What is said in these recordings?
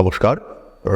নমস্কার।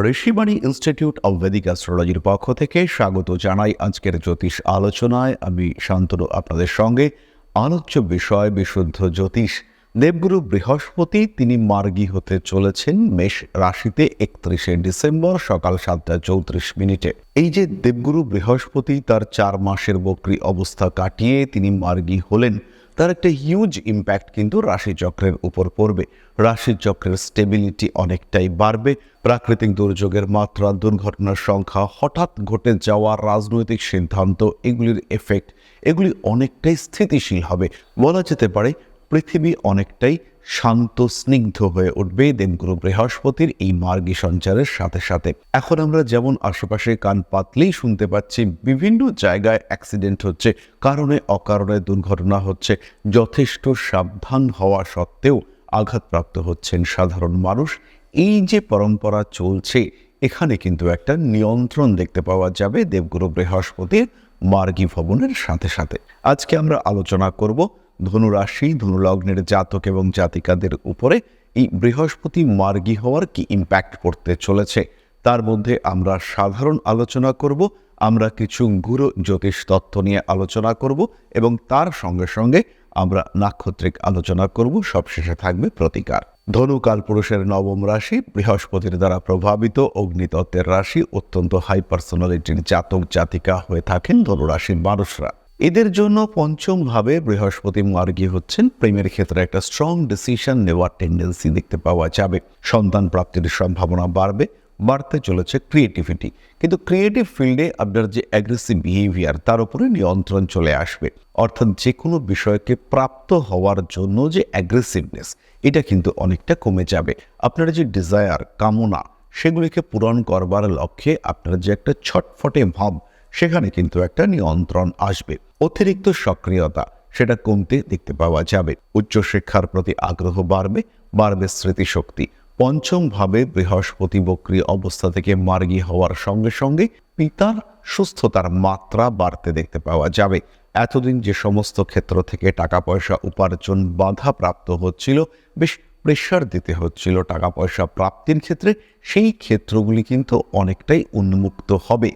Rishibani institute of Vedic অ্যাস্ট্রোলজির পক্ষ থেকে স্বাগত জানাই আজকের জ্যোতিষ আলোচনায়। আমি শান্তনু আপনাদের সঙ্গে। আলোচ্য বিষয়, বিশুদ্ধ জ্যোতিষ। দেবগুরু বৃহস্পতি তিনি মার্গী হতে চলেছেন মেষ রাশিতে একত্রিশে ডিসেম্বর সকাল সাতটা চৌত্রিশ মিনিটে। এই যে দেবগুরু বৃহস্পতি তার চার মাসের বক্রী অবস্থা কাটিয়ে তিনি মার্গী হলেন তার একটা হিউজ ইম্প্যাক্ট কিন্তু রাশিচক্রের উপর পড়বে। রাশিচক্রের স্টেবিলিটি অনেকটাই বাড়বে। প্রাকৃতিক দুর্যোগের মাত্রা, দুর্ঘটনার সংখ্যা, হঠাৎ ঘটে যাওয়া রাজনৈতিক সিদ্ধান্ত, এগুলির এফেক্ট এগুলি অনেকটাই স্থিতিশীল হবে। বলা যেতে পারে পৃথিবী অনেকটাই শান্ত, স্নিগ্ধ হয়ে উঠবে দেবগুরু বৃহস্পতির এই মার্গী সঞ্চারের সাথে সাথে। এখন আমরা যেমন আশেপাশে কান পাতলেই শুনতে পাচ্ছি, বিভিন্ন জায়গায় অ্যাক্সিডেন্ট হচ্ছে, কারণে অকারণে দুর্ঘটনা হচ্ছে, যথেষ্ট সাবধান হওয়া সত্ত্বেও আঘাতপ্রাপ্ত হচ্ছেন সাধারণ মানুষ। এই যে পরম্পরা চলছে, এখানে কিন্তু একটা নিয়ন্ত্রণ দেখতে পাওয়া যাবে দেবগুরু বৃহস্পতির মার্গী ভবনের সাথে সাথে। আজকে আমরা আলোচনা করব ধনুরাশি, ধনুলগ্নের জাতক এবং জাতিকাদের উপরে এই বৃহস্পতি মার্গী হওয়ার কি ইম্প্যাক্ট পড়তে চলেছে? তার মধ্যে আমরা সাধারণ আলোচনা করব, আমরা কিছু গুরু জ্যোতিষ তত্ত্ব নিয়ে আলোচনা করব এবং তার সঙ্গে সঙ্গে আমরা নাক্ষত্রিক আলোচনা করব, সবশেষে থাকবে প্রতিকার। ধনু কালপুরুষের নবম রাশি, বৃহস্পতির দ্বারা প্রভাবিত অগ্নিতত্ত্বের রাশি, অত্যন্ত হাই পার্সোনালিটির জাতক জাতিকা হয়ে থাকেন ধনুরাশির মানুষরা। এদের জন্য পঞ্চম ভাবে বৃহস্পতি মার্গী হচ্ছেন। প্রেমের ক্ষেত্রে একটা স্ট্রং ডিসিশন নেওয়ার টেন্ডেন্সি দেখতে পাওয়া যাবে। সন্তান প্রাপ্তির সম্ভাবনা বাড়বে, বাড়তে চলেছে ক্রিয়েটিভিটি কিন্তু ক্রিয়েটিভ ফিল্ডে আপনার যে অ্যাগ্রেসিভ বিহেভিয়ার তার উপরে নিয়ন্ত্রণ চলে আসবে। অর্থাৎ যে কোনো বিষয়কে প্রাপ্ত হওয়ার জন্য যে অ্যাগ্রেসিভনেস এটা কিন্তু অনেকটা কমে যাবে। আপনার যে ডিজায়ার কামনা, সেগুলিকে পূরণ করবার লক্ষ্যে আপনার যে একটা ছটফটে ভাব, সেখানে কিন্তু একটা নিয়ন্ত্রণ আসবে। অতিরিক্ত সক্রিয়তা, সেটা কমতে দেখতে পাওয়া যাবে। উচ্চশিক্ষার প্রতি আগ্রহ বাড়বে বাড়বে স্মৃতিশক্তি। পঞ্চম ভাবে বৃহস্পতি বক্রী অবস্থা থেকে মার্গী হওয়ার সঙ্গে সঙ্গে পিতার সুস্থতার মাত্রা বাড়তে দেখতে পাওয়া যাবে। এতদিন যে সমস্ত ক্ষেত্র থেকে টাকা পয়সা উপার্জন বাধা প্রাপ্ত হচ্ছিল, বেশ প্রেশার দিতে হচ্ছিল টাকা পয়সা প্রাপ্তির ক্ষেত্রে। সেই ক্ষেত্রগুলি কিন্তু অনেকটাই উন্মুক্ত হবে।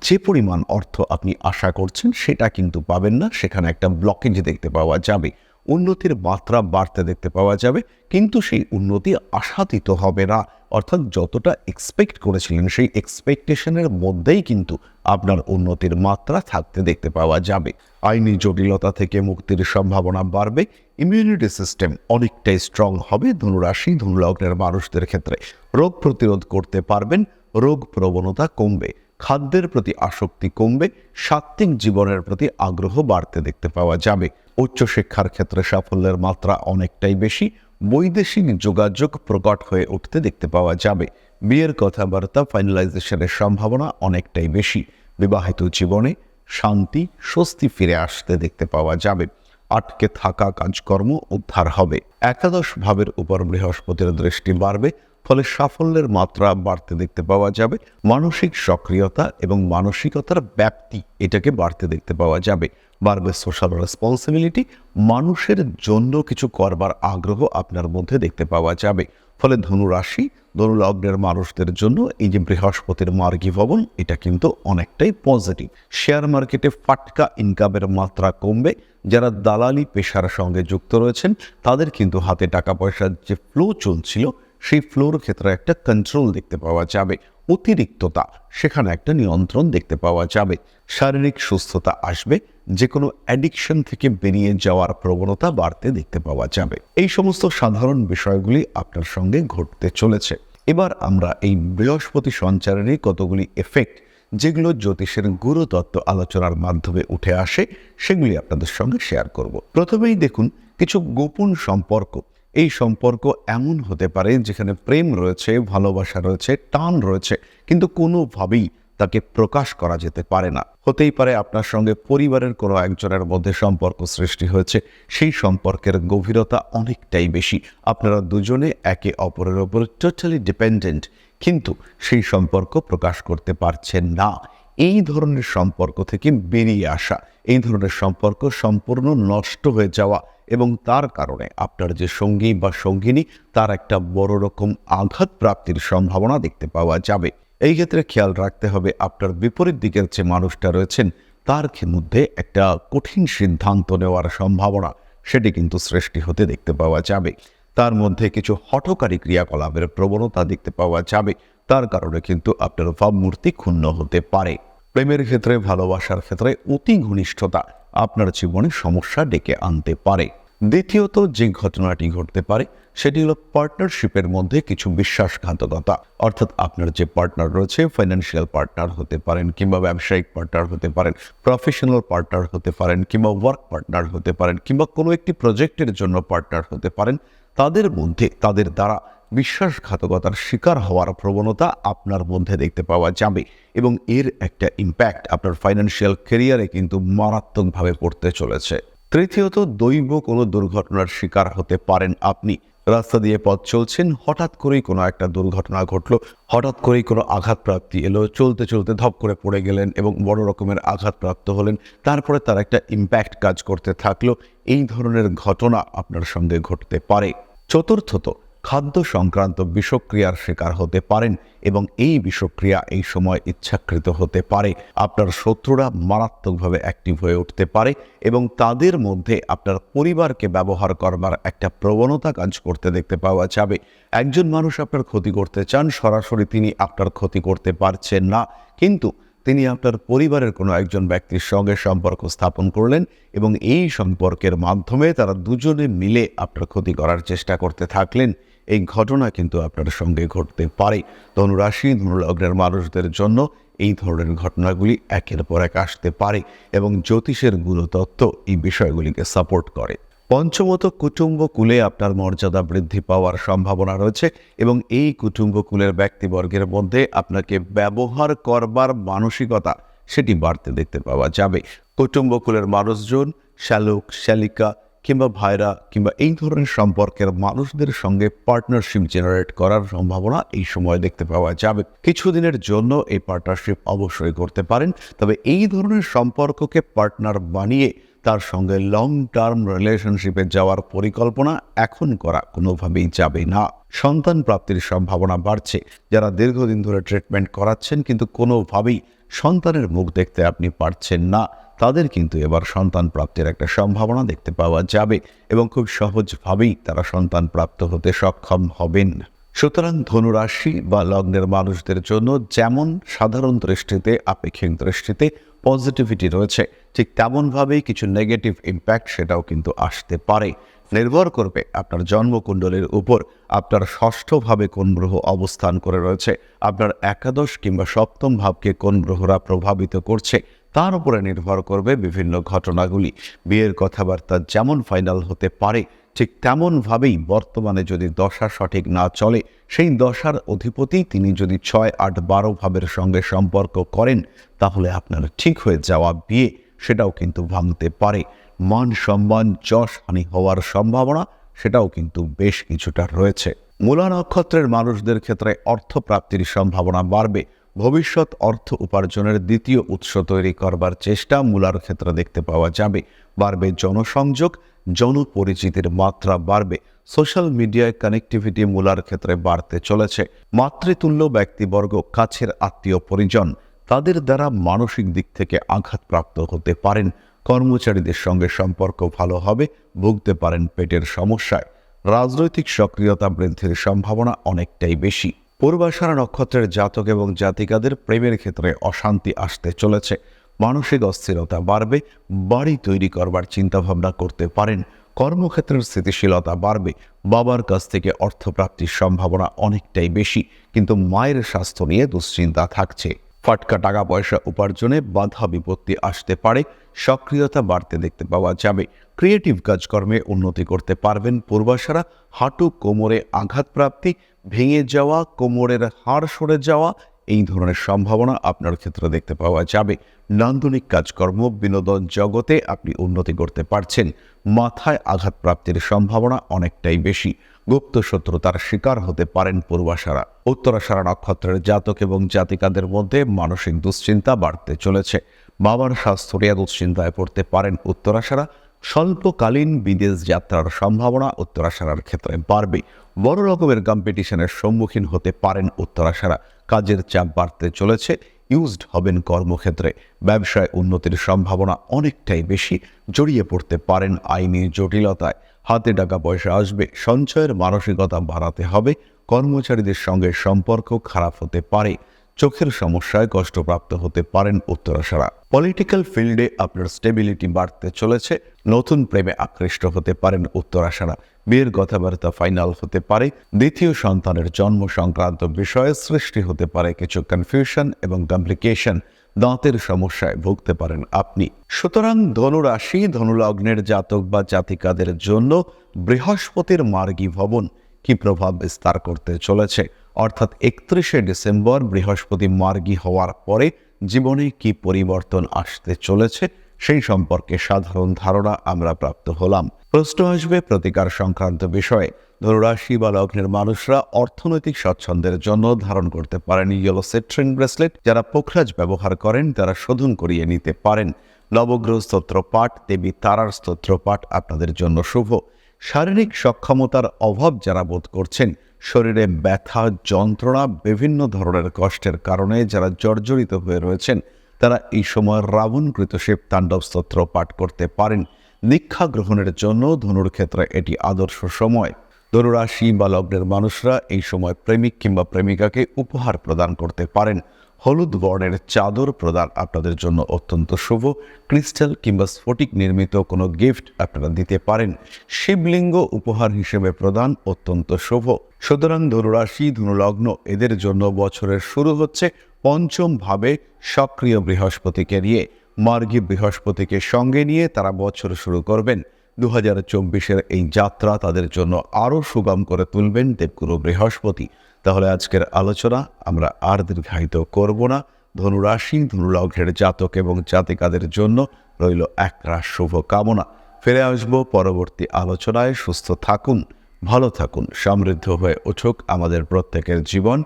যে পরিমাণ অর্থ আপনি আশা করছেন সেটা কিন্তু পাবেন না। সেখানে একটা ব্লকেজ দেখতে পাওয়া যাবে। উন্নতির মাত্রা বাড়তে দেখতে পাওয়া যাবে। কিন্তু সেই উন্নতি আশাতীত হবে না। অর্থাৎ যতটা এক্সপেক্ট করেছিলেন সেই এক্সপেকটেশনের মধ্যেই কিন্তু আপনার উন্নতির মাত্রা থাকতে দেখতে পাওয়া যাবে। আইনি জটিলতা থেকে মুক্তির সম্ভাবনা বাড়বে। ইমিউনিটি সিস্টেম অনেকটাই স্ট্রং হবে ধনুরাশি, ধনুলগ্নের মানুষদের ক্ষেত্রে। রোগ প্রতিরোধ করতে পারবেন। রোগ প্রবণতা কমবে। খাদ্যের প্রতি আসক্তি কমবে, সাত্ত্বিক জীবনের প্রতি আগ্রহ বাড়তে দেখতে পাওয়া যাবে। উচ্চশিক্ষার ক্ষেত্রে সাফল্যের মাত্রা অনেকটাই বেশি, বৈদেশিক যোগাযোগ প্রকট হয়ে উঠতে দেখতে পাওয়া যাবে। বিয়ের কথাবার্তা ফাইনালাইজেশনের সম্ভাবনা অনেকটাই বেশি। বিবাহিত জীবনে শান্তি, স্বস্তি ফিরে আসতে দেখতে পাওয়া যাবে। আটকে থাকা কাজকর্ম উদ্ধার হবে। একাদশ ভাবের উপর বৃহস্পতির দৃষ্টি বাড়বে। ফলে সাফল্যের মাত্রা বাড়তে দেখতে পাওয়া যাবে। মানসিক সক্রিয়তা এবং মানসিকতার ব্যাপ্তি এটাকে বাড়তে দেখতে পাওয়া যাবে। বাড়বে সোশ্যাল রেসপন্সিবিলিটি মানুষের জন্য কিছু করবার আগ্রহ আপনার মধ্যে দেখতে পাওয়া যাবে। ফলে ধনুরাশি, ধনুলগ্নের মানুষদের জন্য এই যে বৃহস্পতির মার্গী ভবন, এটা কিন্তু অনেকটাই পজিটিভ শেয়ার মার্কেটে ফাটকা ইনকামের মাত্রা কমবে। যারা দালালি পেশার সঙ্গে যুক্ত রয়েছেন, তাদের কিন্তু হাতে টাকা পয়সার যে ফ্লো চলছিল সেই ফ্লোর ক্ষেত্রে একটা কন্ট্রোল দেখতে পাওয়া যাবে, অতিরিক্ততা, সেখানে একটা নিয়ন্ত্রণ দেখতে পাওয়া যাবে। শারীরিক সুস্থতা আসবে যে কোনো অ্যাডিকশন থেকে বেরিয়ে যাওয়ার প্রবণতা বাড়তে দেখতে পাওয়া যাবে। এই সমস্ত সাধারণ বিষয়গুলি আপনার সঙ্গে ঘটতে চলেছে। এবার আমরা এই বৃহস্পতি সঞ্চারেরই কতগুলি এফেক্ট যেগুলো জ্যোতিষের গুরুতত্ত্ব আলোচনার মাধ্যমে উঠে আসে, সেগুলি আপনাদের সঙ্গে শেয়ার করব। প্রথমেই দেখুন, কিছু গোপন সম্পর্ক এই সম্পর্ক এমন হতে পারে যেখানে প্রেম রয়েছে, ভালোবাসা রয়েছে, টান রয়েছে, কিন্তু কোনোভাবেই তাকে প্রকাশ করা যেতে পারে না। হতেই পারে আপনার সঙ্গে পরিবারের কোনো একজনের মধ্যে সম্পর্ক সৃষ্টি হয়েছে, সেই সম্পর্কের গভীরতা অনেকটাই বেশি। আপনারা দুজনে একে অপরের ওপর টোটালি ডিপেন্ডেন্ট কিন্তু সেই সম্পর্ক প্রকাশ করতে পারছেন না। এই ধরনের সম্পর্ক থেকে বেরিয়ে আসা এই ধরনের সম্পর্ক সম্পূর্ণ নষ্ট হয়ে যাওয়া এবং তার কারণে আপনার যে সঙ্গী বা সঙ্গিনী, তার একটা বড় রকম আঘাত প্রাপ্তির সম্ভাবনা দেখতে পাওয়া যাবে। এই ক্ষেত্রে খেয়াল রাখতে হবে, আপনার বিপরীত দিকের যে মানুষটা রয়েছেন, তার মধ্যে একটা কঠিন সিদ্ধান্ত নেওয়ার সম্ভাবনা, সেটি কিন্তু সৃষ্টি হতে দেখতে পাওয়া যাবে। তার মধ্যে কিছু হঠকারী ক্রিয়াকলাপের প্রবণতা দেখতে পাওয়া যাবে। তার কারণে কিন্তু আপনার ভাবমূর্তি ক্ষুণ্ণ হতে পারে। প্রেমের ক্ষেত্রে, ভালোবাসার ক্ষেত্রে অতি ঘনিষ্ঠতা আপনার জীবনে সমস্যা ডেকে আনতে পারে। দ্বিতীয়ত, যে ঘটনাটি ঘটতে পারে, সেটি হলো পার্টনারশিপের মধ্যে কিছু বিশ্বাসঘাতকতা। অর্থাৎ আপনার যে পার্টনার রয়েছে ফাইন্যান্সিয়াল পার্টনার হতে পারেন কিংবা ব্যবসায়িক পার্টনার হতে পারেন প্রফেশনাল পার্টনার হতে পারেন কিংবা ওয়ার্ক পার্টনার হতে পারেন কিংবা কোনো একটি প্রজেক্টের জন্য পার্টনার হতে পারেন, তাদের মধ্যে, তাদের দ্বারা বিশ্বাসঘাতকতার শিকার হওয়ার প্রবণতা আপনার মধ্যে দেখতে পাওয়া যাবে এবং এর একটা ইম্প্যাক্ট আপনার ফাইন্যান্সিয়াল কেরিয়ারে কিন্তু মারাত্মকভাবে পড়তে চলেছে। তৃতীয়ত, দৈব কোনো দুর্ঘটনার শিকার হতে পারেন আপনি। রাস্তা দিয়ে পথ চলছেন, হঠাৎ করেই কোনো একটা দুর্ঘটনা ঘটলো, হঠাৎ করেই কোনো আঘাতপ্রাপ্তি এলো, চলতে চলতে ধপ করে পড়ে গেলেন এবং বড় রকমের আঘাতপ্রাপ্ত হলেন, তারপরে তার একটা ইম্প্যাক্ট কাজ করতে থাকল। এই ধরনের ঘটনা আপনার সঙ্গে ঘটতে পারে। চতুর্থত খাদ্য সংক্রান্ত বিষক্রিয়ার শিকার হতে পারেন এবং এই বিষক্রিয়া এই সময় ইচ্ছাকৃত হতে পারে। আপনার শত্রুরা মারাত্মকভাবে অ্যাক্টিভ হয়ে উঠতে পারে এবং তাদের মধ্যে আপনার পরিবারকে ব্যবহার করবার একটা প্রবণতা কাজ করতে দেখতে পাওয়া যাবে। একজন মানুষ আপনার ক্ষতি করতে চান, সরাসরি তিনি আপনার ক্ষতি করতে পারছেন না। কিন্তু তিনি আপনার পরিবারের কোনো একজন ব্যক্তির সঙ্গে সম্পর্ক স্থাপন করলেন এবং এই সম্পর্কের মাধ্যমে তারা দুজনে মিলে আপনার ক্ষতি করার চেষ্টা করতে থাকলেন। এই ঘটনা কিন্তু আপনার সঙ্গে ঘটতে পারে। ধনুরাশি, ধনুলগ্নের মানুষদের জন্য এই ধরনের ঘটনাগুলি একের পর এক আসতে পারে এবং জ্যোতিষের গুরুতত্ত্ব এই বিষয়গুলিকে সাপোর্ট করে। পঞ্চমত, কুটুম্ব কুলে আপনার মর্যাদা বৃদ্ধি পাওয়ার সম্ভাবনা রয়েছে এবং এই কুটুম্ব কুলের ব্যক্তিবর্গের মধ্যে আপনাকে ব্যবহার করবার মানসিকতা সেটি বাড়তে দেখতে পাওয়া যাবে। কুটুম্ব কুলের মানুষজন শ্যালক, শ্যালিকা কিংবা ভাইরা কিংবা এই ধরনের সম্পর্কের মানুষদের সঙ্গে পার্টনারশিপ জেনারেট করার সম্ভাবনা এই সময় দেখতে পাওয়া যাবে। কিছুদিনের জন্য এই পার্টনারশিপ অবশ্যই করতে পারেন। তবে এই ধরনের সম্পর্ককে পার্টনার বানিয়ে তার সঙ্গে লং টার্ম রিলেশনশিপে যাওয়ার পরিকল্পনা এখন করা কোনোভাবেই যাবে না। সন্তান প্রাপ্তির সম্ভাবনা বাড়ছে। যারা দীর্ঘদিন ধরে ট্রিটমেন্ট করাচ্ছেন কিন্তু কোনোভাবেই সন্তানের মুখ দেখতে আপনি পারছেন না, তাদের কিন্তু এবার সন্তান প্রাপ্তির একটা সম্ভাবনা দেখতে পাওয়া যাবে এবং খুব সহজভাবেই তারা সন্তান প্রাপ্ত হতে সক্ষম হবেন। সুতরাং ধনুরাশি বা লগ্নের মানুষদের জন্য যেমন সাধারণ দৃষ্টিতে, আপেক্ষিক দৃষ্টিতে পজিটিভিটি রয়েছে, ঠিক তেমনভাবেই কিছু নেগেটিভ ইম্প্যাক্ট সেটাও কিন্তু আসতে পারে। নির্ভর করবে আপনার জন্মকুণ্ডলীর উপর। আপনার ষষ্ঠভাবে কোন গ্রহ অবস্থান করে রয়েছে, আপনার একাদশ কিংবা সপ্তম ভাবকে কোন গ্রহরা প্রভাবিত করছে, তার উপরে নির্ভর করবে বিভিন্ন ঘটনাগুলি। বিয়ের কথাবার্তা যেমন ফাইনাল হতে পারে, ঠিক তেমনভাবেই বর্তমানে যদি দশা সঠিক না চলে, সেই দশার অধিপতি তিনি যদি ছয়, আট, বারো ভাবের সঙ্গে সম্পর্ক করেন, তাহলে আপনার ঠিক হয়ে যাওয়া বিয়ে সেটাও কিন্তু ভাঙতে পারে। মান সম্মান, যশ, হানি হওয়ার সম্ভাবনা, সেটাও কিন্তু বেশ কিছুটা রয়েছে। মূলা নক্ষত্রের মানুষদের ক্ষেত্রে অর্থ প্রাপ্তির সম্ভাবনা বাড়বে। ভবিষ্যৎ অর্থ উপার্জনের দ্বিতীয় উৎস তৈরি করবার চেষ্টা মূলার ক্ষেত্রে দেখতে পাওয়া যাবে। বাড়বে জনসংযোগ, জনপরিচিতির মাত্রা বাড়বে। সোশ্যাল মিডিয়ায় কানেক্টিভিটি মূলার ক্ষেত্রে বাড়তে চলেছে। মাতৃতুল্য ব্যক্তিবর্গ, কাছের আত্মীয় পরিজন, তাদের দ্বারা মানসিক দিক থেকে আঘাতপ্রাপ্ত হতে পারেন। কর্মচারীদের সঙ্গে সম্পর্ক ভালো হবে, ভুগতে পারেন পেটের সমস্যায়। রাজনৈতিক সক্রিয়তা বৃদ্ধির সম্ভাবনা অনেকটাই বেশি। পূর্বাশারা নক্ষত্রের জাতক এবং জাতিকাদের প্রেমের ক্ষেত্রে অশান্তি আসতে চলেছে। মানসিক অস্থিরতা বাড়বে, বাড়ি তৈরি করবার চিন্তাভাবনা করতে পারেন। কর্মক্ষেত্রের স্থিতিশীলতা বাড়বে, বাবার কাছ থেকে অর্থপ্রাপ্তির সম্ভাবনা অনেকটাই বেশি। কিন্তু মায়ের স্বাস্থ্য নিয়ে দুশ্চিন্তা থাকছে। ফাটকা টাকা পয়সা উপার্জনে বাধা বিপত্তি আসতে পারে, সক্রিয়তা বাড়তে দেখতে পাওয়া যাবে। ক্রিয়েটিভ কাজকর্মে উন্নতি করতে পারবেন পূর্বাশারা, হাঁটু কোমরে আঘাতপ্রাপ্তি, ভেঙে যাওয়া, কোমরের হাড় সরে যাওয়া, এই ধরনের সম্ভাবনা আপনার ক্ষেত্রে দেখতে পাওয়া যাবে। নান্দনিক কাজকর্ম, বিনোদন জগতে আপনি উন্নতি করতে পারছেন। মাথায় আঘাতপ্রাপ্তির সম্ভাবনা অনেকটাই বেশি। গুপ্ত শত্রুতার শিকার হতে পারেন পূর্বাশারা। উত্তরাশারা নক্ষত্রের জাতক এবং জাতিকাদের মধ্যে মানসিক দুশ্চিন্তা বাড়তে চলেছে। বাবার স্বাস্থ্য নিয়ে দুশ্চিন্তায় পড়তে পারেন উত্তরাশারা। স্বল্পকালীন বিদেশ যাত্রার সম্ভাবনা উত্তরাশারার ক্ষেত্রে বাড়বে। বড় রকমের কম্পিটিশনের সম্মুখীন হতে পারেন উত্তরাশারা। কাজের চাপ বাড়তে চলেছে ইউজড হবেন কর্মক্ষেত্রে। ব্যবসায় উন্নতির সম্ভাবনা অনেকটাই বেশি, জড়িয়ে পড়তে পারেন আইনি জটিলতায়। হাতে টাকা পয়সা আসবে, সঞ্চয়ের মানসিকতা বাড়াতে হবে, কর্মচারীদের সঙ্গে সম্পর্ক খারাপ হতে পারে, চোখের সমস্যায় কষ্টপ্রাপ্ত হতে পারেন উত্তরাশারা পলিটিক্যাল ফিল্ডে আপনার স্টেবিলিটি বাড়তে চলেছে, নতুন প্রেমে আকৃষ্ট হতে পারেন উত্তরাশারা বিয়ের কথাবার্তা ফাইনাল হতে পারে, দ্বিতীয় সন্তানের জন্ম সংক্রান্ত বিষয়ে সৃষ্টি হতে পারে কিছু কনফিউশন এবং কমপ্লিকেশন দাঁতের সমস্যায় ভুগতে পারেন আপনি। সুতরাং ধনুরাশি, ধনুলগ্নের জাতক বা জাতিকাদের জন্য বৃহস্পতির মার্গী ভবন কি প্রভাব বিস্তার করতে চলেছে? অর্থাৎ একত্রিশে ডিসেম্বর বৃহস্পতি মার্গী হওয়ার পরে জীবনে কি পরিবর্তন আসতে চলেছে? সেই সম্পর্কে সাধারণ ধারণা আমরা প্রাপ্ত হলাম। প্রশ্ন আসবে প্রতিকার সংক্রান্ত বিষয়ে। ধনুরাশি বা লগ্নের মানুষরা অর্থনৈতিক স্বচ্ছন্দের জন্য ধারণ করতে পারেন ইয়েলো সেট্রিন ব্রেসলেট যারা পোখরাজ ব্যবহার করেন, তারা শোধন করিয়ে নিতে পারেন। নবগ্রহ স্তোত্র পাঠ দেবী তারার স্তোত্র পাঠ আপনাদের জন্য শুভ। শারীরিক সক্ষমতার অভাব যারা বোধ করছেন, শরীরে ব্যথা, যন্ত্রণা, বিভিন্ন ধরনের কষ্টের কারণে যারা জর্জরিত হয়ে রয়েছেন তারা এই সময় রাবণকৃত শিব তাণ্ডব স্তোত্র পাঠ করতে পারেন। দীক্ষা গ্রহণের জন্য ধনুর ক্ষেত্রে এটি আদর্শ সময়। ধনুরাশি বা লগ্নের মানুষরা এই সময় প্রেমিক কিংবা প্রেমিকাকে উপহার প্রদান করতে পারেন। হলুদ বর্ণের চাদর প্রদান আপনাদের জন্য অত্যন্ত শুভ। ক্রিস্টাল কিংবা স্ফটিক নির্মিত কোনো গিফট আপনারা দিতে পারেন। শিবলিঙ্গ উপহার হিসেবে প্রদান অত্যন্ত শুভ। সুতরাং ধনুরাশি, ধনুলগ্ন এদের জন্য বছরের শুরু হচ্ছে পঞ্চম ভাবে সক্রিয় বৃহস্পতিকে নিয়ে, মার্গী বৃহস্পতিকে সঙ্গে নিয়ে তারা বছর শুরু করবেন। দু হাজার চব্বিশের এই যাত্রা তাদের জন্য আরও সুগম করে তুলবেন দেবগুরু বৃহস্পতি। তাহলে আজকের আলোচনা আমরা আর দীর্ঘায়িত করব না। ধনুরাশি, ধনুলগ্নের জাতক এবং জাতিকাদের জন্য রইল একরাশ শুভ কামনা ফিরে আসব পরবর্তী আলোচনায়। সুস্থ থাকুন, ভালো থাকুন, সমৃদ্ধ হয়ে উঠুক আমাদের প্রত্যেকের জীবন।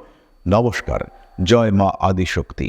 নমস্কার। জয় মা আদিশক্তি।